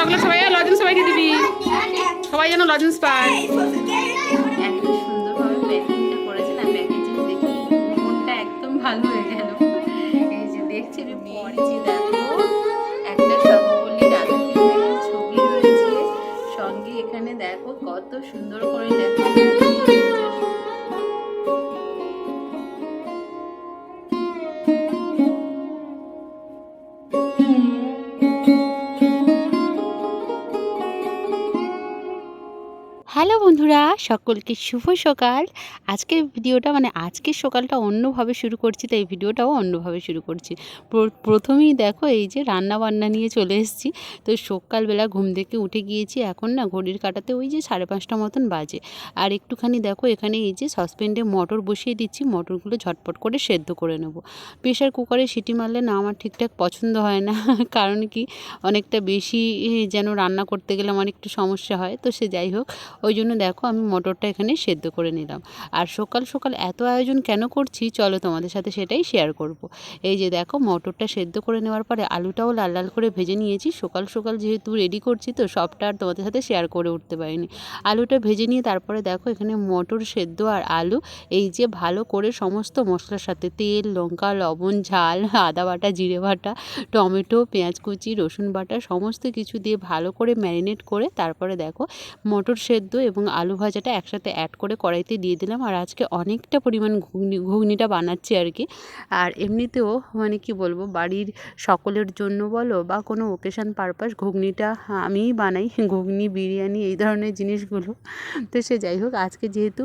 Chocolate সবাই lozenges সবাইকে দিবি। সবাই যেন লজেন্স পায়। এত সুন্দরভাবে প্যাকিংটা করেছে না প্যাকেজিং দেখি মনটা একদম ভালো হয়ে গেল এই যে দেখছি আমি দেখো। সকলকে শুভ সকাল। আজকের ভিডিওটা মানে আজকের সকালটা অন্যভাবে শুরু করছি, তাই ভিডিওটাও অন্যভাবে শুরু করছি। প্রথমেই দেখো এই যে রান্না বান্না নিয়ে চলে এসেছি। তো সকালবেলা ঘুম থেকে উঠে গিয়েছি, এখন না ঘড়ির কাটাতে ওই যে সাড়ে পাঁচটা মতন বাজে। আর একটুখানি দেখো এখানে এই যে সসপেন্ডে মটর বসিয়ে দিচ্ছি, মটরগুলো ঝটপট করে সেদ্ধ করে নেব। প্রেশার কুকারে সিটি মারলে না আমার ঠিকঠাক পছন্দ হয় না, কারণ কি অনেকটা বেশি যেন রান্না করতে গেলে আমার একটু সমস্যা হয়। তো সে যাই হোক, ওই জন্য দেখো আমি মটরটা এখানে সেদ্ধ করে নিলাম। আর সকাল সকাল এত আয়োজন কেন করছি, চলো তোমাদের সাথে সেটাই শেয়ার করব। এই যে দেখো, মটরটা সেদ্ধ করে নেওয়ার পরে আলুটাও লাল লাল করে ভেজে নিয়েছি। সকাল সকাল যেহেতু রেডি করছি, তো সবটা আর তোমাদের সাথে শেয়ার করে উঠতে পারিনি। আলুটা ভেজে নিয়ে তারপরে দেখো, এখানে মটর সেদ্ধ আর আলু, এই যে ভালো করে সমস্ত মশলার সাথে তেল, লঙ্কা, লবণ, ঝাল, আদা বাটা, জিরে বাটা, টমেটো, পেঁয়াজ কুচি, রসুন বাটা, সমস্ত কিছু দিয়ে ভালো করে ম্যারিনেট করে তারপরে দেখো, মটর সেদ্ধ এবং আলু ভাজাটা একসাথে অ্যাড করে কড়াইতে দিয়ে দিলাম। আর আজকে অনেকটা পরিমাণ ঘুগনি, ঘুগনিটা বানাচ্ছি আর কি। আর এমনিতেও মানে কি বলব, বাড়ির সকলের জন্য বলো বা কোনো ওকেশান পারপাস ঘুগনিটা আমিই বানাই, ঘুগনি, বিরিয়ানি এই ধরনের জিনিসগুলো। তো সে যাই হোক, আজকে যেহেতু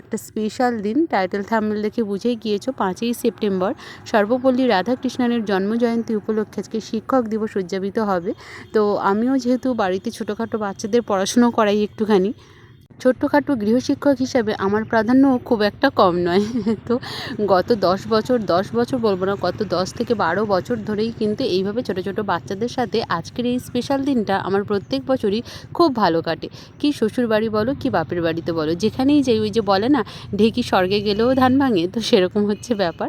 একটা স্পেশাল দিন টাইটেল থাম্বনেল দেখে বুঝেই গিয়েছো, পাঁচই সেপ্টেম্বর। সর্বপল্লী রাধাকৃষ্ণনের জন্মজয়ন্তী উপলক্ষে আজকে শিক্ষক দিবস উদযাপিত হবে। তো আমিও যেহেতু বাড়িতে ছোটোখাটো বাচ্চাদের পড়াশুনো করাই একটুখানি ছোট্টখাটো গৃহশিক্ষক হিসাবে আমার প্রাধান্য খুব একটা কম নয়। তো গত দশ বছর দশ বছর বলব না, গত দশ থেকে বারো বছর ধরেই কিন্তু এইভাবে ছোটো ছোটো বাচ্চাদের সাথে আজকের এই স্পেশাল দিনটা আমার প্রত্যেক বছরই খুব ভালো কাটে। কি শ্বশুর বাড়ি বলো, কি বাপের বাড়িতে বলো, যেখানেই যাই, ওই যে বলে না, ঢেকি স্বর্গে গেলেও ধান ভাঙে, তো সেরকম হচ্ছে ব্যাপার।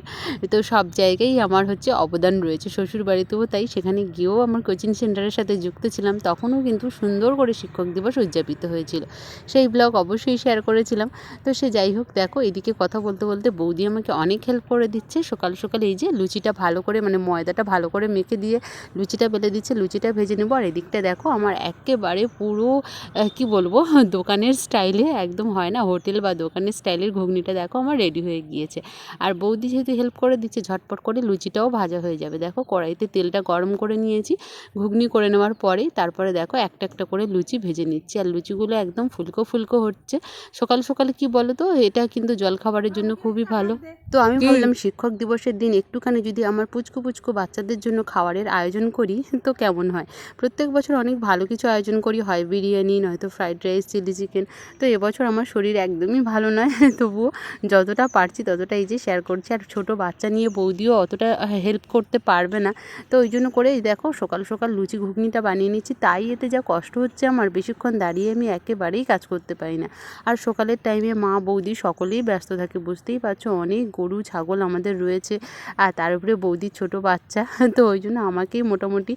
তো সব জায়গায় আমার হচ্ছে অবদান রয়েছে শ্বশুর বাড়িতেও তাই, সেখানে গিয়েও আমার কোচিং সেন্টারের সাথে যুক্ত ছিলাম, তখনও কিন্তু সুন্দর করে শিক্ষক দিবস উদযাপিত হয়েছিল। সেই ব্লগ অবশ্যই শেয়ার করেছিলাম। তো সে যাই হোক, দেখো, এদিকে কথা বলতে বলতে বৌদি আমাকে অনেক হেল্প করে দিচ্ছে। সকাল সকাল এই যে লুচিটা ভালো করে মানে ময়দাটা ভালো করে মেখে দিয়ে লুচিটা বেলে দিচ্ছে, লুচিটা ভেজে নেব। আর এদিকটা দেখো, আমার একেবারে পুরো কি বলব, দোকানের স্টাইলে একদম হয় না, হোটেল বা দোকানের স্টাইলের ঘুগনিটা দেখো আমার রেডি হয়ে গিয়েছে। আর বৌদি যেহেতু হেল্প করে দিচ্ছে, ঝটপট করে লুচিটাও ভাজা হয়ে যাবে। দেখো, কড়াইতে তেলটা গরম করে নিয়েছি, ঘুগনি করে নেওয়ার পরেই তারপরে দেখো একটা একটা করে লুচি ভেজে নিচ্ছি। আর লুচিগুলো একদম ফুলকো ফুলকো হচ্ছে। সকাল সকালে কি বলো তো এটা কিন্তু জলখাবারের জন্য খুবই ভালো। তো আমি ভাবলাম শিক্ষক দিবসের দিন একটুখানি যদি আমার পুচকু পুচকু বাচ্চাদের জন্য খাবারের আয়োজন করি তো কেমন হয়? প্রত্যেক বছর অনেক ভালো কিছু আয়োজন করি হয় বিরিয়ানি নয়তো ফ্রাইড রাইস চিলি চিকেন। তো এবছর আমার শরীর একদমই ভালো নয় তবুও যতটা পারছি ততটা এই যে শেয়ার করছি। আর ছোট বাচ্চা নিয়ে বৌদিও অতটা হেল্প করতে পারবে না। তো ওই জন্য করে দেখো সকাল সকাল লুচি ঘুগনিটা বানিয়ে নিচ্ছি। তাই এতে যা কষ্ট হচ্ছে আমার বেশিক্ষণ দাঁড়িয়ে আমি একেবারেই কাজ করতে পারি না। আর সকালের টাইমে মা, বৌদি সকলেই ব্যস্ত থাকে, বুঝতেই পারছ? অনেক গরু, ছাগল আমাদের রয়েছে। আর তার উপরে বৌদির ছোট বাচ্চা। তো ওই জন্য আমাকেই মোটামুটি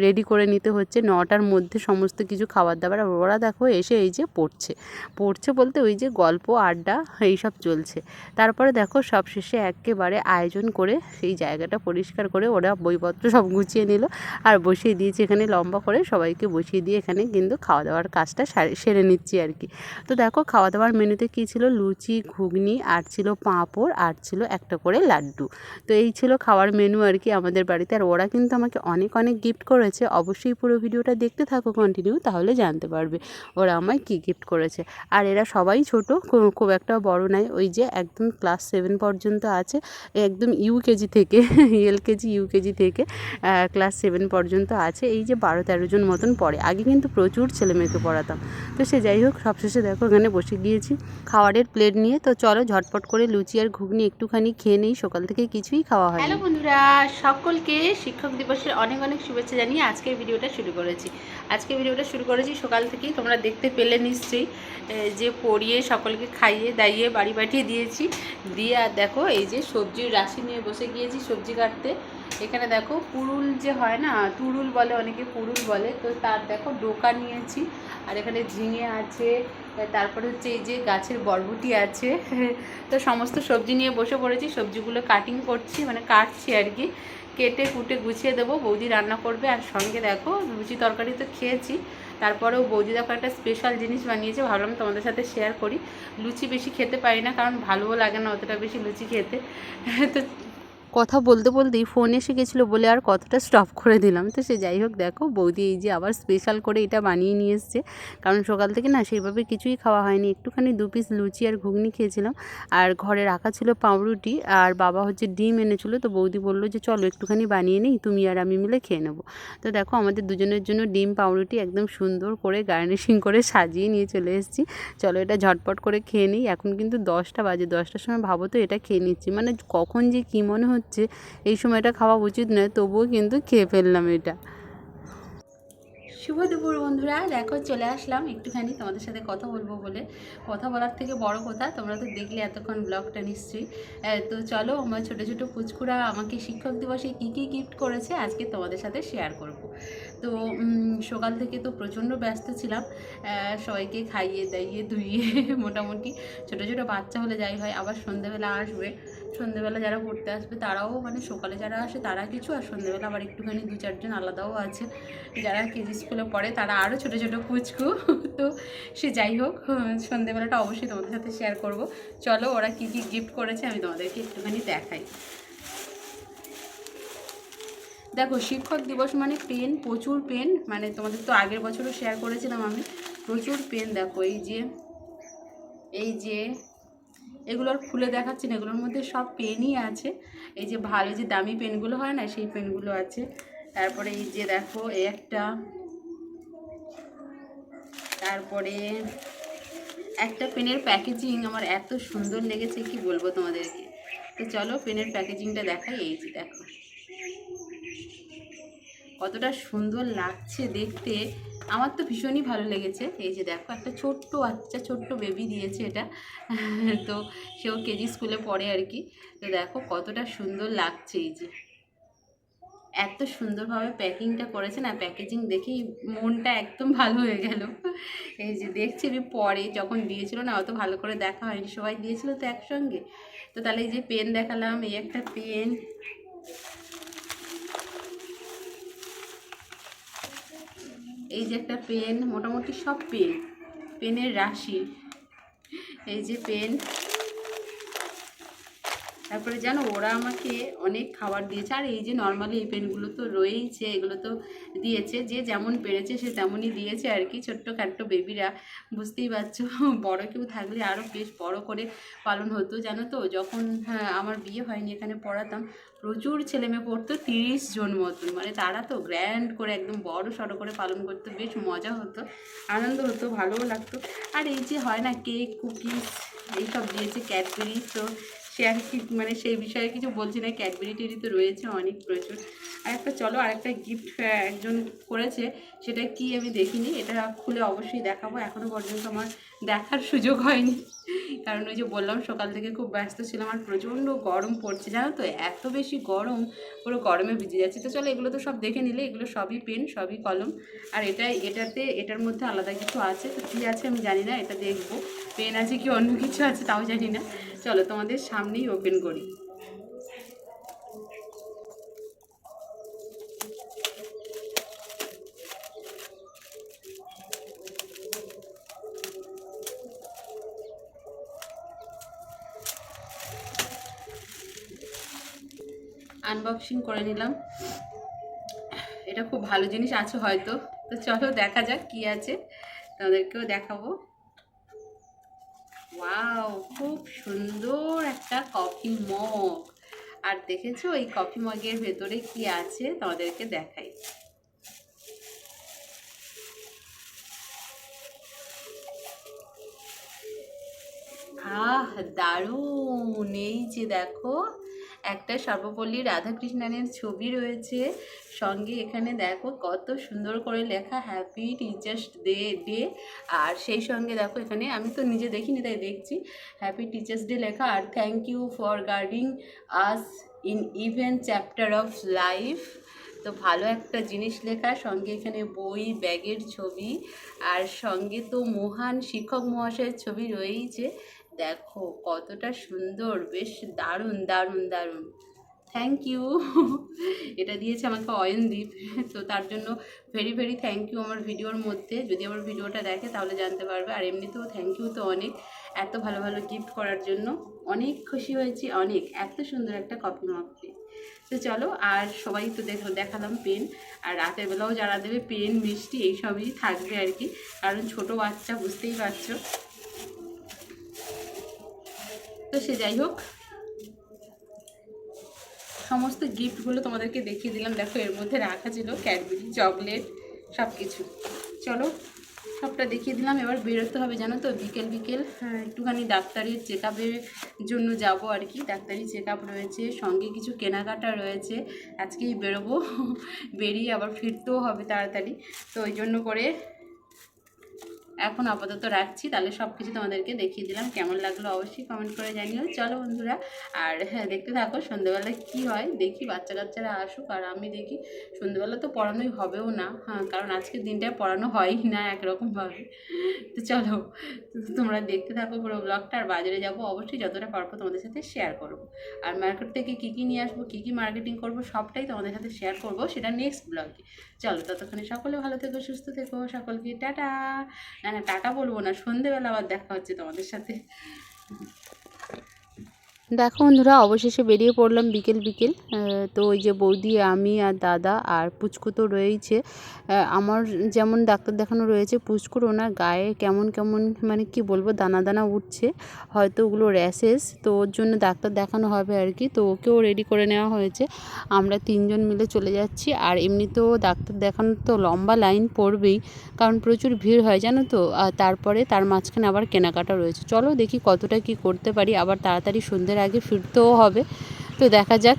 রেডি করে নিতে হচ্ছে। নটার মধ্যে সমস্ত কিছু খাবার দাবার আর ওরা দেখো এসে এই যে পড়ছে। পড়ছে বলতে ওই যে গল্প, আড্ডা, এইসব চলছে। তারপরে দেখো সব শেষে একেবারে আয়োজন করে সেই জায়গাটা পরিষ্কার করে ওরা বইপত্র সব গুছিয়ে নিল। আর বসিয়ে দিয়েছে এখানে লম্বা করে। সবাইকে বসিয়ে দিয়ে এখানে কিন্তু খাওয়া দাওয়ার কাজটা সারে- সেরে নিচ্ছি আর কি তো দেখো খাওয়া দাওয়ার মেনুতে কী ছিল? লুচি, ঘুগনি, আর ছিল পাঁপড়, আর ছিল একটা করে লাড্ডু। তো এই ছিল খাওয়ার মেনু আর কি আমাদের বাড়িতে। আর ওরা কিন্তু আমাকে অনেক অনেক গিফট করেছে। অবশ্যই পুরো ভিডিওটা দেখতে থাকো কন্টিনিউ তাহলে জানতে পারবে ওরা আমায় কী গিফট করেছে। আর এরা সবাই ছোট খুব একটা বড় নয় ওই যে একদম ক্লাস সেভেন পর্যন্ত আছে। একদম ইউকেজি থেকে এলকেজি ইউকেজি থেকে ক্লাস সেভেন পর্যন্ত আছে। এই যে বারো তেরো জন মতন পড়ে। আগে কিন্তু প্রচুর ছেলে মেয়েকে পড়াতাম। তো সে যাই হোক সবশেষে দেখো এখানে বসে গিয়েছি। খাওয়ারের প্লেট নিয়ে। তো চলো ঝটপট করে লুচি আর ঘুগনি একটুখানি খেয়ে নেই। সকাল থেকে কিছুই খাওয়া হয় হ্যালো বন্ধুরা, সকলকে শিক্ষক দিবসের অনেক অনেক শুভেচ্ছা জানিয়ে আজকের ভিডিওটা শুরু করেছি। আজকে ভিডিওটা শুরু করেছি সকাল থেকেই। তোমরা দেখতে পেলে নিশ্চয়ই যে পড়িয়ে সকলকে খাইয়ে দাইয়ে বাড়ি পাঠিয়ে দিয়েছি। দিয়ে আর দেখো, এই যে সবজির রাশি নিয়ে বসে গিয়েছি সবজি কাটতে। এখানে দেখো পুরুল যে হয় না, তুরুল বলে, অনেকে পুরুল বলে, তো তার দেখো ডোকা নিয়েছি। আর এখানে ঝিঙে আছে তারপরে হচ্ছে এই যে গাছের বরবটি আছে। তো সমস্ত সবজি নিয়ে বসে পড়েছি, সবজিগুলো কাটিং করছি মানে কাটছি আর কি। কেটে, কুটে গুছিয়ে দেবো, বৌদি রান্না করবে। আর সঙ্গে দেখো লুচি তরকারি তো খেয়েছি। তারপরেও বৌদি দেখো একটা স্পেশাল জিনিস বানিয়েছে, ভাবলাম তোমাদের সাথে শেয়ার করি। লুচি বেশি খেতে পারি না, কারণ ভালোও লাগে না অতটা বেশি লুচি খেতে। তো কথা বলতে বলতেই ফোন এসে গেছিল বলে আর কথাটা স্টপ করে দিলাম। তো সে যাই হোক দেখো, বৌদি এই যে আবার স্পেশাল করে এটা বানিয়ে নিয়ে এসছে। কারণ সকাল থেকে না সেইভাবে কিছুই খাওয়া হয়নি। একটুখানি দু পিস লুচি আর ঘুগনি খেয়েছিলাম। আর ঘরে রাখা ছিল পাউরুটি আর বাবা হচ্ছে ডিম এনেছিলো। তো বৌদি বলল যে, চলো একটুখানি বানিয়ে নিই, তুমি আর আমি মিলে খেয়ে নেব। তো দেখো আমাদের দুজনের জন্য ডিম, পাউরুটি একদম সুন্দর করে গার্নিশিং করে সাজিয়ে নিয়ে চলে এসেছি। চলো এটা ঝটপট করে খেয়ে নিই। এখন কিন্তু দশটা বাজে। দশটার সময় ভাবো তো এটা খেয়ে নিচ্ছি। মানে কখন যে কী মনে হচ্ছে এই সময়টা খাওয়া উচিত নয়, তবুও কিন্তু খেয়ে ফেললাম এটা। শুভ দুপুর বন্ধুরা, দেখো চলে আসলাম। একটুখানি তোমাদের সাথে কথা বলব বলে। কথা বলার থেকে বড় কথা, তোমরা তো দেখলে এতক্ষণ ব্লগটা নিশ্চয়ই। তো চলো, আমার ছোটো ছোটো পুচকুরা, আমাকে শিক্ষক দিবসে কী কী গিফট করেছে, আজকে তোমাদের সাথে শেয়ার করব। তো সকাল থেকে তো প্রচণ্ড ব্যস্ত ছিলাম। সবাইকে খাইয়ে দাইয়ে ধুইয়ে, মোটামুটি ছোটো ছোটো বাচ্চা হলে যাই হয়, আবার সন্ধেবেলা আসবে। সন্ধেবেলা যারা পড়তে আসবে তারাও মানে সকালে যারা আসে তারা কিছু, আর সন্ধেবেলা আবার একটুখানি দু চারজন আলাদাও আছে। যারা কেজি স্কুলে পড়ে তারা আরও ছোটো ছোটো পুচকু তো সে যাই হোক সন্ধেবেলাটা অবশ্যই তোমাদের সাথে শেয়ার করব। চলো ওরা কী কী গিফট করেছে আমি তোমাদেরকে একটুখানি দেখাই। দেখো, শিক্ষক দিবস মানে পেন প্রচুর পেন মানে তোমাদের তো আগের বছরও শেয়ার করেছিলাম আমি। প্রচুর পেন দেখো, এই যে এই যে এগুলো আর খুলে দেখাচ্ছি না, এগুলোর মধ্যে সব পেনই আছে। এই যে ভালো যে দামি পেনগুলো হয় না, সেই পেনগুলো আছে। তারপরে এই যে দেখো একটা। তারপরে একটা পেনের প্যাকেজিং, আমার এত সুন্দর লেগেছে, কি বলব তোমাদেরকে? তো চলো পেনের প্যাকেজিংটা দেখাই, এই যে দেখো। কতটা সুন্দর লাগছে দেখতে। আমার তো ভীষণই ভালো লেগেছে। এই যে দেখো, একটা ছোট্ট বাচ্চা, ছোট্ট বেবি দিয়েছে এটা। তো সেও কেজি স্কুলে পড়ে আর কি। তো দেখো কতটা সুন্দর লাগছে এই যে। এত সুন্দরভাবে প্যাকিংটা করেছে না, প্যাকেজিং দেখেই মনটা একদম ভালো হয়ে গেল। এই যে দেখছি আমি পরে যখন দিয়েছিল না, অত ভালো করে দেখা হয়নি, সবাই দিয়েছিল তো একসঙ্গে। তো তাহলে এই যে পেন দেখালাম, এই একটা পেন এই যে একটা পেন মোটামুটি সব পেন পেনের রাশি। এই যে পেন তারপরে জানো, ওরা আমাকে অনেক খাবার দিয়েছে। আর এই যে নর্মালি এই পেনগুলো তো রয়েইছে, এগুলো তো দিয়েছে, যে যেমন পেরেছে সে তেমনই দিয়েছে আর কি। ছোট্ট খাট্ট বেবিরা বুঝতেই পারছ, বড় কেউ থাকলে আরও বেশ বড় করে পালন হতো, জানো তো? যখন হ্যাঁ আমার বিয়ে হয়নি, এখানে পড়াতাম, প্রচুর ছেলে মেয়ে পড়তো তিরিশ জন মতন। মানে তারা তো গ্র্যান্ড করে, একদম বড় সড়ো করে পালন করতো, বেশ মজা হতো, আনন্দ হতো, ভালোও লাগতো। আর এই যে হয় না কেক কুকিজ এইসব দিয়েছে ক্যাডবেরি তো সে আর কি মানে সেই বিষয়ে কিছু বলছি না ক্যাডবেরি টেরি তো রয়েছে অনেক প্রচুর। আর একটা চলো আর একটা গিফট একজন করেছে, সেটা কি আমি দেখিনি, এটা খুলে অবশ্যই দেখাবো এখনও পর্যন্ত আমার দেখার সুযোগ হয়নি। কারণ ওই যে বললাম, সকাল থেকে খুব ব্যস্ত ছিলাম, আর প্রচণ্ড গরম পড়ছে, জানো তো, এত বেশি গরম, পুরো গরমে ভিজে যাচ্ছে। তো চলো এগুলো তো সব দেখে নিলে, এগুলো সবই পেন সবই কলম। আর এটা, এটাতে, এটার মধ্যে আলাদা কিছু আছে, তো কী আছে আমি জানি না, এটা দেখব। পেন আছে কি, অন্য কিছু আছে, তাও জানি না। চলো তোমাদের সামনেই ওপেন করি। আনবক্সিং করে নিলাম। এটা খুব ভালো জিনিস আছে হয়তো। তো চলো দেখা যাক কি আছে। তাদেরকেও দেখাবো। ওয়াও খুব সুন্দর একটা কফি মগ আর দেখেছ, এই কফি মগের ভেতরে কি আছে? তোমাদেরকে দেখাই। আহ, দারুণ! এই যে দেখো একটা সর্বপল্লী রাধাকৃষ্ণনের ছবি রয়েছে। সঙ্গে এখানে দেখো কত সুন্দর করে লেখা হ্যাপি টিচার্স ডে ডে আর সেই সঙ্গে দেখো এখানে, আমি তো নিজে দেখিনি তাই দেখছি হ্যাপি টিচার্স ডে লেখা, আর thank you for guarding us in even chapter of life তো ভালো একটা জিনিস লেখা, সঙ্গে এখানে বই, ব্যাগের ছবি। আর সঙ্গে তো মহান শিক্ষক মহাশয়ের ছবি রয়েইছে। দেখো কতটা সুন্দর, বেশ দারুণ দারুণ দারুণ। থ্যাংক ইউ এটা দিয়েছে আমাকে অয়নদীপ, তো তার জন্য ভেরি ভেরি থ্যাংক ইউ আমার ভিডিওর মধ্যে। যদি আমার ভিডিওটা দেখে তাহলে জানতে পারবে। আর এমনিতেও থ্যাংক ইউ তো অনেক, এত ভালো ভালো গিফট করার জন্য। অনেক খুশি হয়েছি, অনেক, এত সুন্দর একটা কপি মগ তো চলো, আর সবাই তো দেখো, দেখালাম পেন আর রাতের বেলাও যারা দেবে পেন মিষ্টি, এইসবই থাকবে আর কি। কারণ ছোট বাচ্চা, বুঝতেই পারছ। তো সে যাই হোক সমস্ত গিফটগুলো তোমাদেরকে দেখিয়ে দিলাম। দেখো এর মধ্যে রাখা ছিল ক্যাডবেরি চকলেট সব কিছু চলো সবটা দেখিয়ে দিলাম। এবার বেরোতে হবে জানো তো? বিকেল বিকেল। হ্যাঁ, একটুখানি ডাক্তারের চেক জন্য যাব আর কি। ডাক্তারি চেক রয়েছে সঙ্গে কিছু কেনাকাটা রয়েছে। আজকেই বেরোবো বেরিয়ে আবার ফিরতেও হবে তাড়াতাড়ি। তো ওই জন্য করে এখন আপাতত রাখছি, তাহলে সব কিছু তোমাদেরকে দেখিয়ে দিলাম। কেমন লাগল অবশ্যই কমেন্ট করে জানিও। চলো বন্ধুরা, আর হ্যাঁ দেখতে থাকো সন্ধ্যেবেলায় কী হয়, দেখি বাচ্চা কাচ্চারা আসুক আর আমি দেখি। সন্ধ্যেবেলা তো পড়ানোই হবেও না হ্যাঁ কারণ আজকের দিনটায় পড়ানো হয়ই না একরকমভাবে। তো চলো, তোমরা দেখতে থাকো পুরো ব্লগটা আর বাজারে যাব অবশ্যই যতটা পারব তোমাদের সাথে শেয়ার করব। আর মার্কেট থেকে কী কী নিয়ে আসব, কী কী মার্কেটিং করব, সবটাই তোমাদের সাথে শেয়ার করব, সেটা নেক্সট ব্লগে চলো, ততক্ষণে সকলে ভালো থেকো, সুস্থ থেকো, সকলকে টাটা। না না টাটা বলব না। সন্ধেবেলা আবার দেখা হচ্ছে তোমাদের সাথে। দেখো বন্ধুরা, অবশেষে বেরিয়ে পড়লাম বিকেল বিকেল। তো ওই যে বৌদি, আমি আর দাদা আর পুচকু তো রয়েইছে। আমার যেমন ডাক্তার দেখানো রয়েছে, পুচকুর ওনার গায়ে কেমন কেমন মানে কি বলব, দানা দানা উঠছে। হয়তো ওগুলো র্যাশেস, তো ওর জন্য ডাক্তার দেখানো হবে আর কি। তো ওকেও রেডি করে নেওয়া হয়েছে। আমরা তিনজন মিলে চলে যাচ্ছি। আর এমনিতেও ডাক্তার দেখানো তো লম্বা লাইন পড়বেই, কারণ প্রচুর ভিড় হয়, জানো তো। তারপরে তার মাঝখানে আবার কেনাকাটা রয়েছে। চলো দেখি কতটা কি করতে পারি। আবার তাড়াতাড়ি সন্ধ্যের আগে ফিরতেও হবে। তো দেখা যাক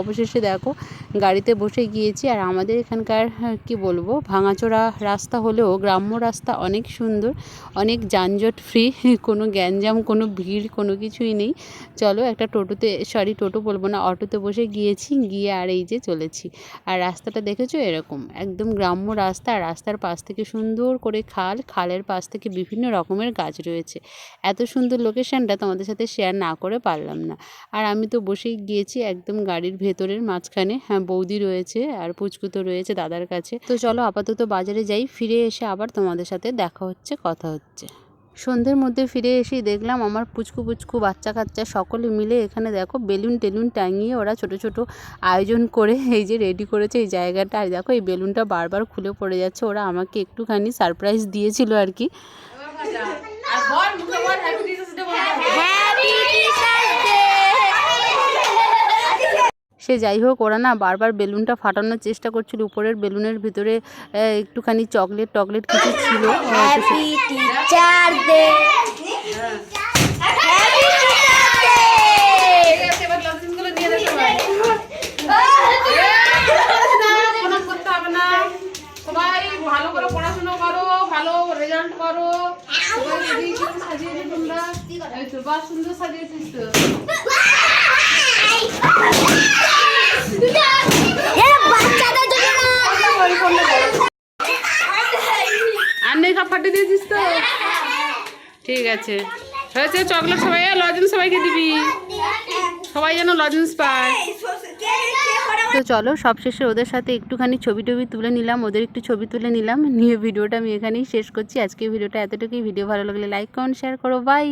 অবশেষে দেখো গাড়িতে বসে গিয়েছি। আর আমাদের এখানকার হ্যাঁ, কি বলব ভাঙাচোরা রাস্তা হলেও গ্রাম্য রাস্তা অনেক সুন্দর অনেক যানজট ফ্রি কোনো গ্যাঞ্জাম কোনো ভিড় কোনো কিছুই নেই। চলো একটা টোটোতে সরি টোটো বলব না অটোতে বসে গিয়েছি গিয়ে আর এই যে চলেছি। আর রাস্তাটা দেখেছ? এরকম একদম গ্রাম্য রাস্তা রাস্তার পাশ থেকে সুন্দর করে খাল খালের পাশ থেকে বিভিন্ন রকমের গাছ রয়েছে। এত সুন্দর লোকেশনটা তোমাদের সাথে শেয়ার না করে পারলাম না। আর আমি তো বসেই গিয়েছি একদম গাড়ির ভেতরের মাঝখানে হ্যাঁ বৌদি রয়েছে আর পুচকু তো রয়েছে দাদার কাছে। তো চলো আপাতত বাজারে যাই, ফিরে এসে আবার তোমাদের সাথে দেখা হচ্ছে, কথা হচ্ছে। সন্ধ্যের মধ্যে ফিরে এসেই দেখলাম আমার পুচকু পুচকু বাচ্চা কাচ্চা সকলে মিলে এখানে দেখো বেলুন টেলুন টাঙিয়ে ওরা ছোট ছোট আয়োজন করে এই যে রেডি করেছে এই জায়গাটা। আর দেখো এই বেলুনটা বারবার খুলে পড়ে যাচ্ছে, ওরা আমাকে একটুখানি সারপ্রাইজ দিয়েছিল আর কি। সে যাই হোক ওরা না বারবার বেলুনটা ফাটানোর চেষ্টা করছিল। উপরের বেলুনের ভিতরে একটুখানি চকলেট টকলেট কিছু ছিল। টিচার ডে ভালো করে পড়াশোনা করো ভালো রেজাল্ট করো তোমরা। সুন্দর সাজিয়েছিস তো এরা বাচ্চাদের জন্য না আর নেই সব ফাটিয়ে দিয়েছিস তো ঠিক আছে। হয়েছে চকলেট সবাই লজেন্স সবাইকে দিবি। সবাই যেন লজেন্স পায়। তো চলো সবশেষে ওদের সাথে একটুখানি ছবি টবি তুলে নিলাম। ওদের একটু ছবি তুলে নিলাম। নিয়ে ভিডিওটা আমি এখানেই শেষ করছি। আজকে ভিডিওটা এতটুকুই। ভিডিও ভালো লাগলে লাইক কমেন্ট শেয়ার করো। বাই